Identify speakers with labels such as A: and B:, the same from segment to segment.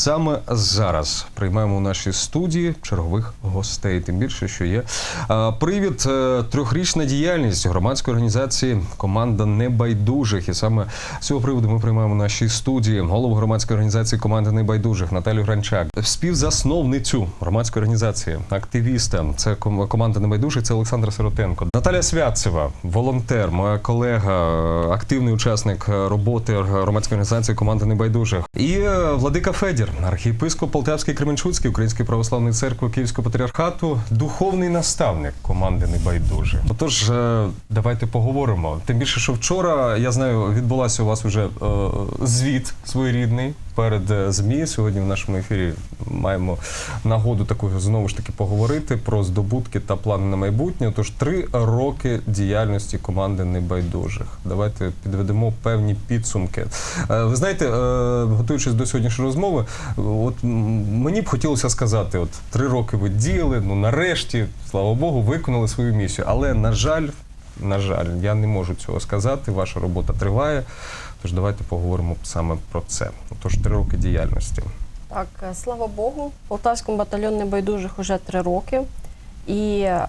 A: Саме зараз приймаємо у нашій студії чергових гостей. Тим більше, що є привід е, трьохрічна діяльність громадської організації Команда небайдужих. І саме з цього приводу ми приймаємо у нашій студії голову громадської організації Команда небайдужих Наталію Гранчак, співзасновницю громадської організації, активіста. Це команда небайдужих. Це Олександр Сиротенко. Наталя Святцева, волонтер, моя колега, активний учасник роботи громадської організації Команда небайдужих. І е, Владика Федір, архієпископ Полтавський Кременчуцький Української православної церкви Київського патріархату, духовний наставник команди Небайдужі. Отож, е, давайте поговоримо. Тим більше, що вчора я знаю, відбулася у вас вже е, звіт своєрідний перед е, змі. Сьогодні в нашому ефірі маємо нагоду таку знову ж таки поговорити про здобутки та плани на майбутнє. Тож три роки діяльності команди небайдужих. Давайте підведемо певні підсумки. Е, Ви знаєте, е, готуючись до сьогоднішньої розмови, от мені б хотілося сказати: от три роки ви діяли, ну нарешті, слава Богу, виконали свою місію. Але на жаль, на жаль, я не можу цього сказати. Ваша робота триває. Тож давайте поговоримо саме про це. Тож три роки діяльності.
B: Так, е, слава Богу, Полтавському батальйону небайдужих уже три роки. І е,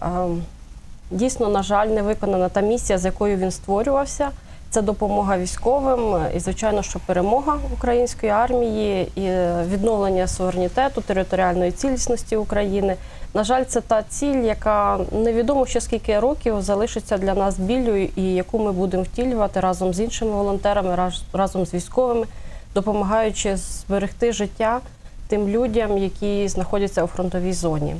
B: дійсно, на жаль, не виконана та місія, з якою він створювався. Це допомога військовим і, звичайно, що перемога української армії і е, відновлення суверенітету, територіальної цілісності України. На жаль, це та ціль, яка невідомо ще скільки років залишиться для нас біллю, і яку ми будемо втілювати разом з іншими волонтерами, разом з військовими, допомагаючи зберегти життя тим людям, які знаходяться у фронтовій зоні.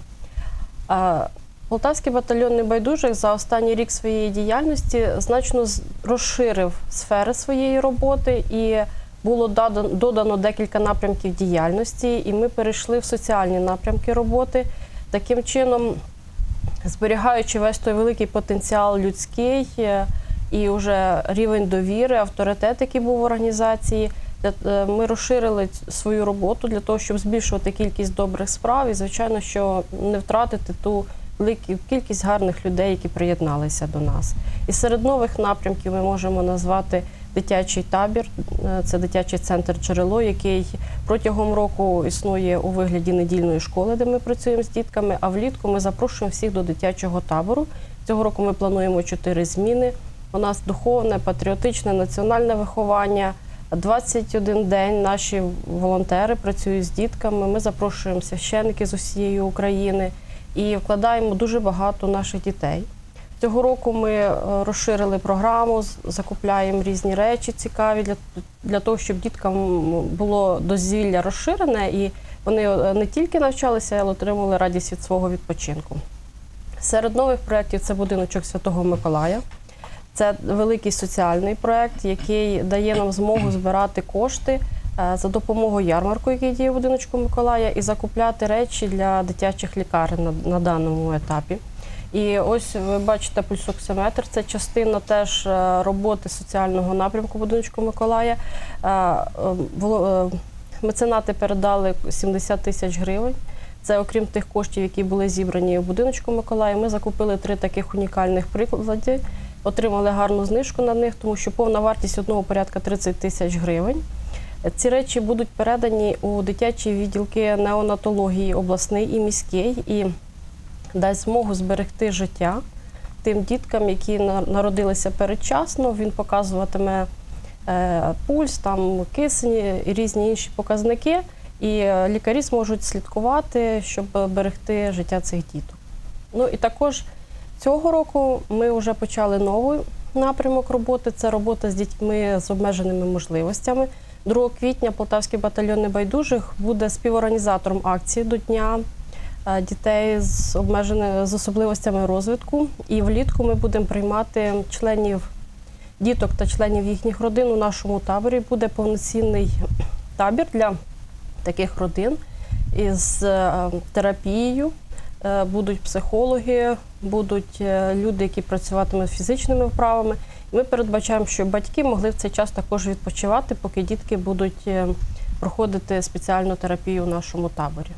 B: Е, Полтавський батальйон небайдужих за останній рік своєї діяльності значно розширив сфери своєї роботи і було додано, декілька напрямків діяльності, і ми перейшли в соціальні напрямки роботи. Таким чином, зберігаючи весь той великий потенціал людський е, і вже рівень довіри, авторитет, який був в організації, е, ми розширили свою роботу для того, щоб збільшувати кількість добрих справ і, звичайно, що не втратити ту кількість гарних людей, які приєдналися до нас. І серед нових напрямків ми можемо назвати дитячий табір, е, це дитячий центр джерело, який протягом року існує у вигляді недільної школи, де ми працюємо з дітками. А влітку ми запрошуємо всіх до дитячого табору. Цього року ми плануємо чотири зміни. У нас духовне, патріотичне, національне виховання. 21 день наші волонтери працюють з дітками. Ми запрошуємо священників з усієї України і вкладаємо дуже багато наших дітей. Цього року ми е, розширили програму, закупляємо різні речі цікаві для, для того, щоб діткам було дозвілля розширене, і вони е, не тільки навчалися, але отримували радість від свого відпочинку. Серед нових проєктів це будиночок Святого Миколая. Це великий соціальний проєкт, який дає нам змогу збирати кошти за допомогою ярмарку, який діє в будиночку Миколая, і закупляти речі для дитячих лікарень на, на даному етапі. І ось ви бачите пульсоксиметр. Це частина теж е, роботи соціального напрямку будиночку Миколая. Е, е, е, Меценати передали 70 тисяч гривень. Це окрім тих коштів, які були зібрані в будиночку Миколая. Ми закупили три таких унікальних приклади, отримали гарну знижку на них, тому що повна вартість одного порядка 30 тисяч гривень. Ці речі будуть передані у дитячі відділки неонатології обласний і міський, і дасть змогу зберегти життя тим діткам, які на- народилися передчасно. Він показуватиме е, пульс, там кисень і різні інші показники. І е, лікарі зможуть слідкувати, щоб берегти життя цих діток. Ну і також цього року ми вже почали новий напрямок роботи. Це робота з дітьми з обмеженими можливостями. 2 квітня Полтавський батальйон небайдужих буде співорганізатором акції до Дня е, дітей з обмеженими з особливостями розвитку. І влітку ми будемо приймати членів діток та членів їхніх родин у нашому таборі. Буде повноцінний табір для таких родин із е, терапією. Е, Будуть психологи, будуть люди, які працюватимуть фізичними вправами. Ми передбачаємо, що батьки могли в цей час також відпочивати, поки дітки будуть е, проходити спеціальну терапію в нашому таборі.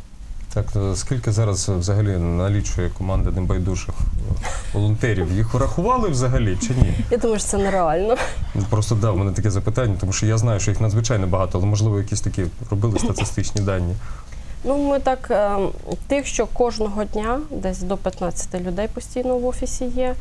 A: Так, е, скільки зараз взагалі налічує команда небайдужих е, волонтерів? Їх врахували взагалі чи ні?
B: Я думаю, що це нереально.
A: Ну, Просто да, в мене таке запитання, тому що я знаю, що їх надзвичайно багато, але можливо якісь такі робили статистичні дані.
B: Ну, ми так, е, тих, що кожного дня десь до 15 людей постійно в офісі є.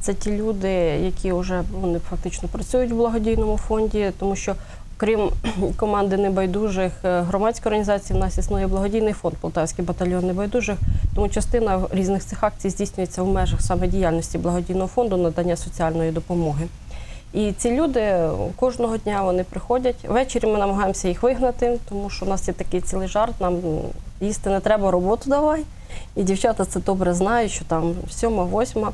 B: Це ті люди, які вже вони фактично працюють в благодійному фонді, тому що крім команди небайдужих е, громадської організації, в нас існує благодійний фонд Полтавський батальйон небайдужих. Тому частина різних цих акцій здійснюється в межах саме діяльності благодійного фонду надання соціальної допомоги. І ці люди кожного дня вони приходять. Ввечері ми намагаємося їх вигнати, тому що у нас є такий цілий жарт. Нам їсти не треба, роботу давай. І дівчата це добре знають, що там сьома, восьма.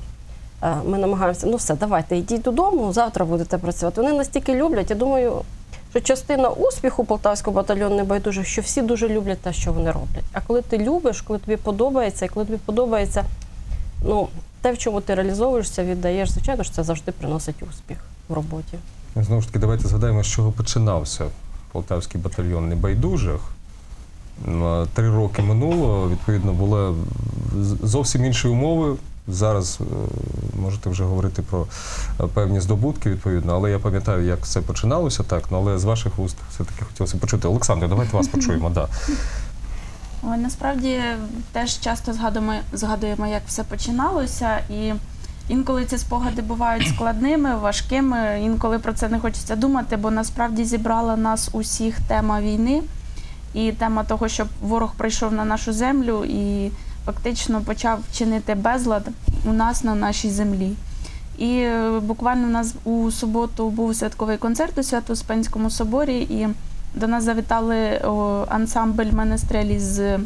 B: Е, Ми намагаємося, ну все, давайте, йдіть додому, завтра будете працювати. Вони настільки люблять. Я думаю, що частина успіху полтавського батальйону небайдужих, що всі дуже люблять те, що вони роблять. А коли ти любиш, коли тобі подобається, і коли тобі подобається, ну те, в чому ти реалізовуєшся, віддаєш, звичайно ж, це завжди приносить успіх в роботі.
A: Знову ж таки, давайте згадаємо, з чого починався полтавський батальйон небайдужих. Ну, Три роки минуло, відповідно, були зовсім інші умови. Зараз е, можете вже говорити про е, певні здобутки, відповідно, але я пам'ятаю, як все починалося, так, ну, але з ваших вуст все-таки хотілося почути. Олександр, давайте вас почуємо.
C: Ой, насправді теж часто згадуємо, згадуємо, як все починалося, і інколи ці спогади бувають складними, важкими. Інколи про це не хочеться думати, бо насправді зібрала нас усіх тема війни і тема того, щоб ворог прийшов на нашу землю і фактично почав чинити безлад у нас на нашій землі. І е, буквально у нас у суботу був святковий концерт у Свято-Успенському соборі, і до нас завітали ансамбль менестрелі з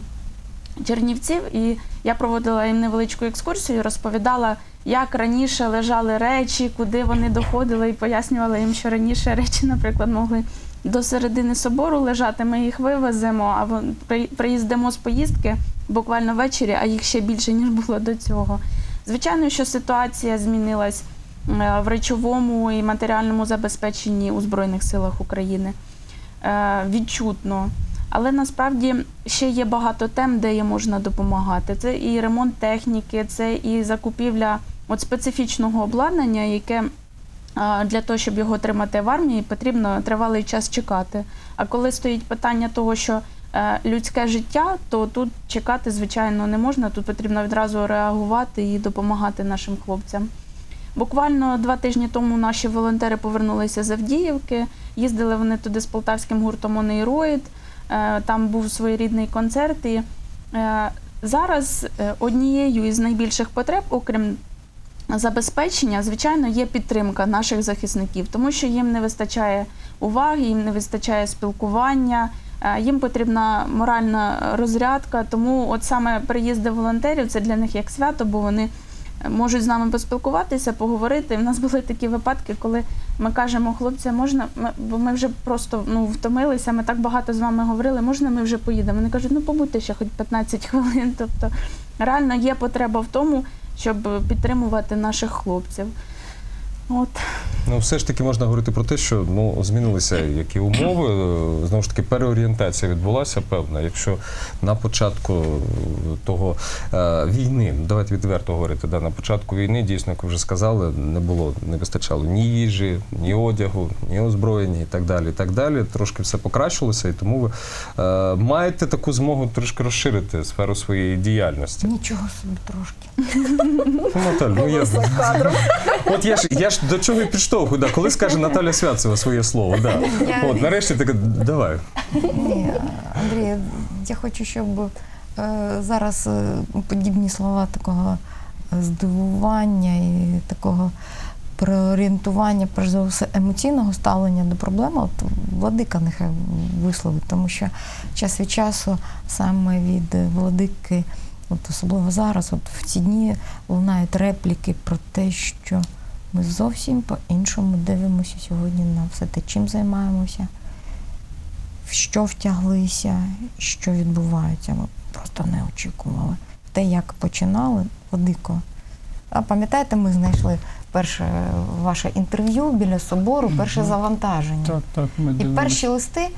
C: Чернівців, і я проводила їм невеличку екскурсію, розповідала, як раніше лежали речі, куди вони доходили, і пояснювала їм, що раніше речі, наприклад, могли до середини собору лежати. Ми їх вивеземо, а при- приїздимо з поїздки буквально ввечері, а їх ще більше ніж було до цього. Звичайно, що ситуація змінилась е, в речовому і матеріальному забезпеченні у Збройних силах України е, відчутно. Але насправді ще є багато тем, де є можна допомагати. Це і ремонт техніки, це і закупівля от специфічного обладнання, яке е, для того, щоб його отримати в армії, потрібно тривалий час чекати. А коли стоїть питання того, що людське життя, то тут чекати, звичайно, не можна. Тут потрібно відразу реагувати і допомагати нашим хлопцям. Буквально два тижні тому наші волонтери повернулися з Авдіївки. Їздили вони туди з полтавським гуртом Онейроїд. Е, Там був своєрідний концерт. І е, зараз е, однією із найбільших потреб, окрім забезпечення, звичайно, є підтримка наших захисників, тому що їм не вистачає уваги, їм не вистачає спілкування. Е, Їм потрібна моральна розрядка, тому от саме приїзди волонтерів це для них як свято, бо вони е, можуть з нами поспілкуватися, поговорити. У нас були такі випадки, коли ми кажемо, хлопці, можна, бо ми вже просто ну, втомилися, ми так багато з вами говорили, можна ми вже поїдемо? Вони кажуть, ну побудьте ще хоч 15 хвилин. Тобто реально є потреба в тому, щоб підтримувати наших хлопців. От.
A: Ну, все ж таки можна говорити про те, що ну змінилися які умови. е, Знову ж таки, переорієнтація відбулася певна. Якщо на початку е, того е, війни, давайте відверто говорити, да, на початку війни дійсно, як ви вже сказали, не було, не вистачало ні їжі, ні одягу, ні озброєння і так далі. І так далі. Трошки все покращилося, і тому ви е, маєте таку змогу трошки розширити сферу своєї діяльності.
D: Нічого собі трошки.
A: Наталь, ну я от я ж я ж до чого і підштовхую, да, коли скаже Наталя Святцева своє слово. Да.
D: Я-
A: От нарешті таке, давай.
D: Ні, Андрій, я хочу, щоб е, зараз е, подібні слова такого здивування і такого переорієнтування, перш за все, емоційного ставлення до проблеми, от владика нехай висловить, тому що час від часу саме від владики, от особливо зараз, от в ці дні лунають репліки про те, що ми зовсім по-іншому дивимося сьогодні на все те, чим займаємося в що втяглися, що відбувається. Ми просто не очікували. Те, як починали, Владико. А пам'ятаєте, ми знайшли перше ваше інтерв'ю біля собору, перше завантаження.
E: Так, так, ми
D: І перші листи,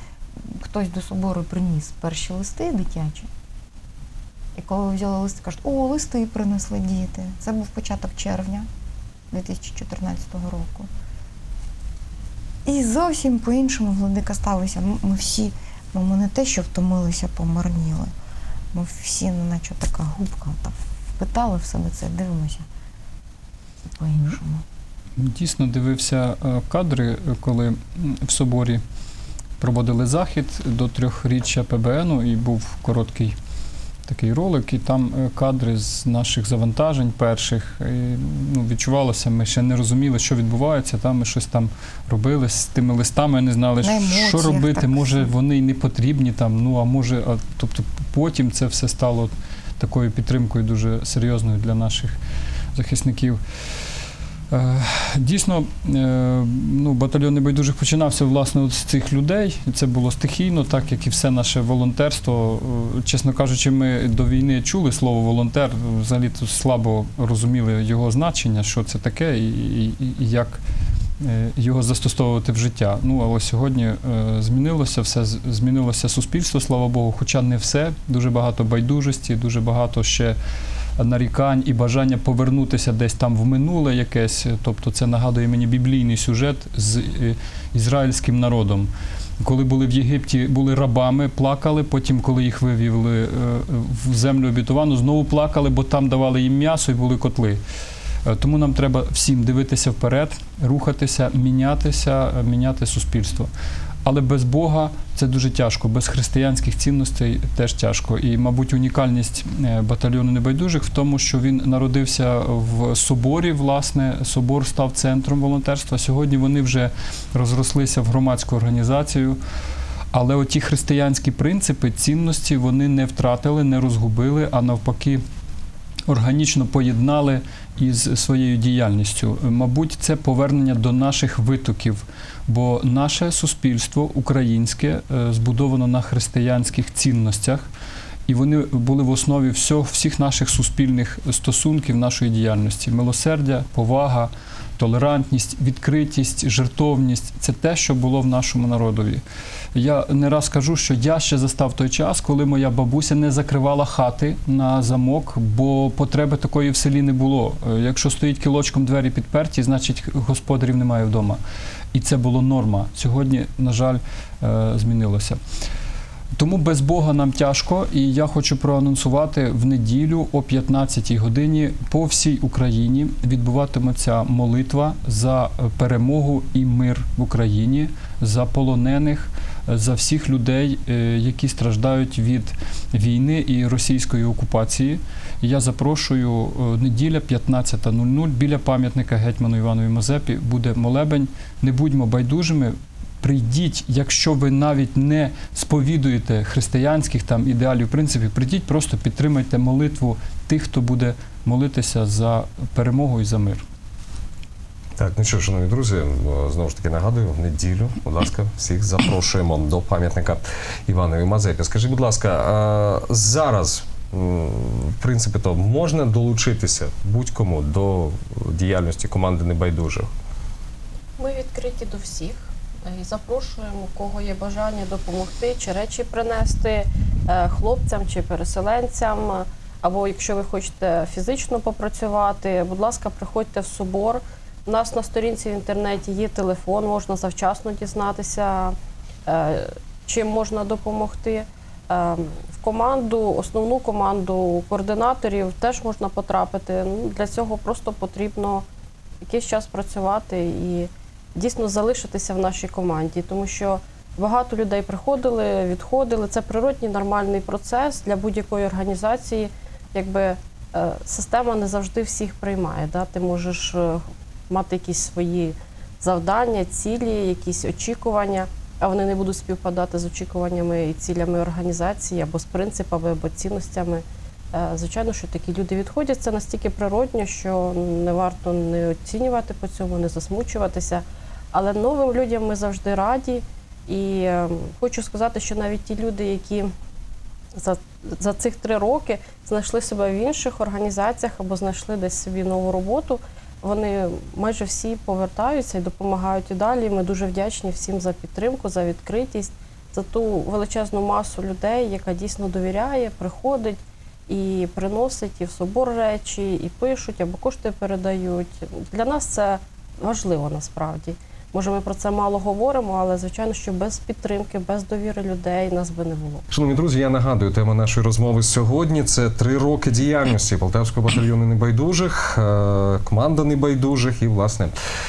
D: хтось до собору приніс перші листи дитячі. І коли ви взяли листи, кажуть, о, листи принесли діти. Це був початок червня 2014 року. І зовсім по-іншому владика ставився. Ми всі, ну ми не те, що втомилися, помарніли. Ми всі, ну, наче така губка, так впитали в себе це, дивимося по-іншому.
E: Дійсно дивився е, кадри, коли в соборі проводили захід до трьохріччя ПБНу, і був короткий такий ролик, і там е, кадри з наших завантажень перших. І, ну, відчувалося, ми ще не розуміли, що відбувається. Там ми щось там робили з тими листами, не знали,
D: На
E: що робити.
D: так.
E: Може, вони й не потрібні там. Ну а може, а, тобто потім це все стало такою підтримкою дуже серйозною для наших захисників. Е, Дійсно, е, ну, батальйон небайдужих починався власне от з цих людей. Це було стихійно, так як і все наше волонтерство. Е, Чесно кажучи, ми до війни чули слово волонтер, взагалі слабо розуміли його значення, що це таке і, і, і як його застосовувати в життя. Ну, але сьогодні змінилося все, змінилося суспільство, слава Богу, хоча не все. Дуже багато байдужості, дуже багато ще нарікань і бажання повернутися десь там в минуле якесь. Тобто це нагадує мені біблійний сюжет з е, ізраїльським народом. Коли були в Єгипті, були рабами, плакали. Потім, коли їх вивівли е, в землю обітовану, знову плакали, бо там давали їм м'ясо і були котли. Е, Тому нам треба всім дивитися вперед, рухатися, мінятися, е, міняти суспільство. Але без Бога це дуже тяжко, без християнських цінностей теж тяжко. І, мабуть, унікальність е, батальйону небайдужих в тому, що він народився в соборі. Власне, собор став центром волонтерства. Сьогодні вони вже розрослися в громадську організацію. Але оті християнські принципи, цінності вони не втратили, не розгубили, а навпаки, органічно поєднали із своєю діяльністю. Мабуть, це повернення до наших витоків, бо наше суспільство українське е, збудовано на християнських цінностях. І вони були в основі всього, всіх наших суспільних стосунків, нашої діяльності: милосердя, повага, толерантність, відкритість, жертовність це те, що було в нашому народові. Я не раз кажу, що я ще застав той час, коли моя бабуся не закривала хати на замок, бо потреби такої в селі не було. Е, Якщо стоїть кілочком двері підперті, значить господарів немає вдома. І це було норма. Сьогодні, на жаль, е, змінилося. Тому без Бога нам тяжко, і я хочу проанонсувати в неділю о 15-й годині по всій Україні відбуватиметься молитва за е, перемогу і мир в Україні, за полонених, е, за всіх людей, е, які страждають від війни і російської окупації. Я запрошую неділя 15.00 біля пам'ятника гетьману Іванові Мазепі буде молебень. Не будьмо байдужими. Прийдіть, якщо ви навіть не сповідуєте християнських там ідеалів, принципів, прийдіть, просто підтримайте молитву тих, хто буде молитися за перемогу і за мир.
A: Так, ну що, шановні друзі, е, знову ж таки нагадую, в неділю, будь ласка, всіх запрошуємо до пам'ятника Іванові Мазепі. Скажіть, будь ласка, а зараз, в принципі, то можна долучитися будь-кому до діяльності команди небайдужих?
B: Ми відкриті до всіх е, і запрошуємо, у кого є бажання допомогти, чи речі принести е, хлопцям чи переселенцям. Або якщо ви хочете фізично попрацювати, будь ласка, приходьте в собор. У нас на сторінці в інтернеті є телефон, можна завчасно дізнатися, е, чим можна допомогти. Е, В команду, основну команду координаторів теж можна потрапити. Ну, Для цього просто потрібно якийсь час працювати і дійсно залишитися в нашій команді, тому що багато людей приходили, відходили. Це природній нормальний процес для будь-якої організації. Якби е, система не завжди всіх приймає. Да? Ти можеш е, мати якісь свої завдання, цілі, якісь очікування, а вони не будуть співпадати з очікуваннями і цілями організації або з принципами, або цінностями. Е, Звичайно, що такі люди відходять. Це настільки природньо, що не варто не оцінювати по цьому, не засмучуватися. Але новим людям ми завжди раді. І е, хочу сказати, що навіть ті люди, які за, за цих три роки знайшли себе в інших організаціях або знайшли десь собі нову роботу, вони майже всі повертаються і допомагають і далі. Ми дуже вдячні всім за підтримку, за відкритість, за ту величезну масу людей, яка дійсно довіряє, приходить і приносять і в собор речі, і пишуть, або кошти передають. Для нас це важливо насправді. Може, ми про це мало говоримо, але звичайно, що без підтримки, без довіри людей нас би не було.
A: Шановні друзі, я нагадую, тема нашої розмови сьогодні це три роки діяльності Полтавського батальйону небайдужих, е, команда небайдужих і, власне,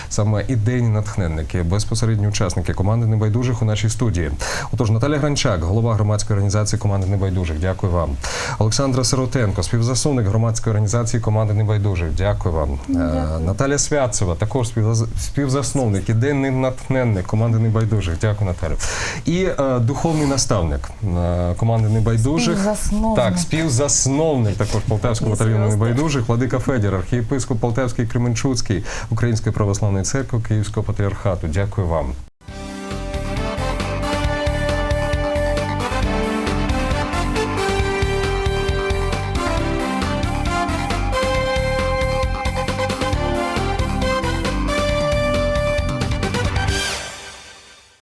A: саме ідейні натхненники, безпосередні учасники команди небайдужих у нашій студії. Отож, Наталя Гранчак, голова громадської організації команди небайдужих. Дякую вам. Олександра Сиротенко, співзасновник громадської організації команди небайдужих. Дякую вам. Е, Наталя Святцева, також співзас- співзасновник, ідейний натхненник команди небайдужих. Дякую, Наталю. І е, духовний наставник е, команди небайдужих.
D: Співзасновник.
A: Так, співзасновник також Полтавського батальйону небайдужих, Владика Федір, архієпископ Полтавський Кременчуцький Української православної церкви Київського патріархату. Дякую вам.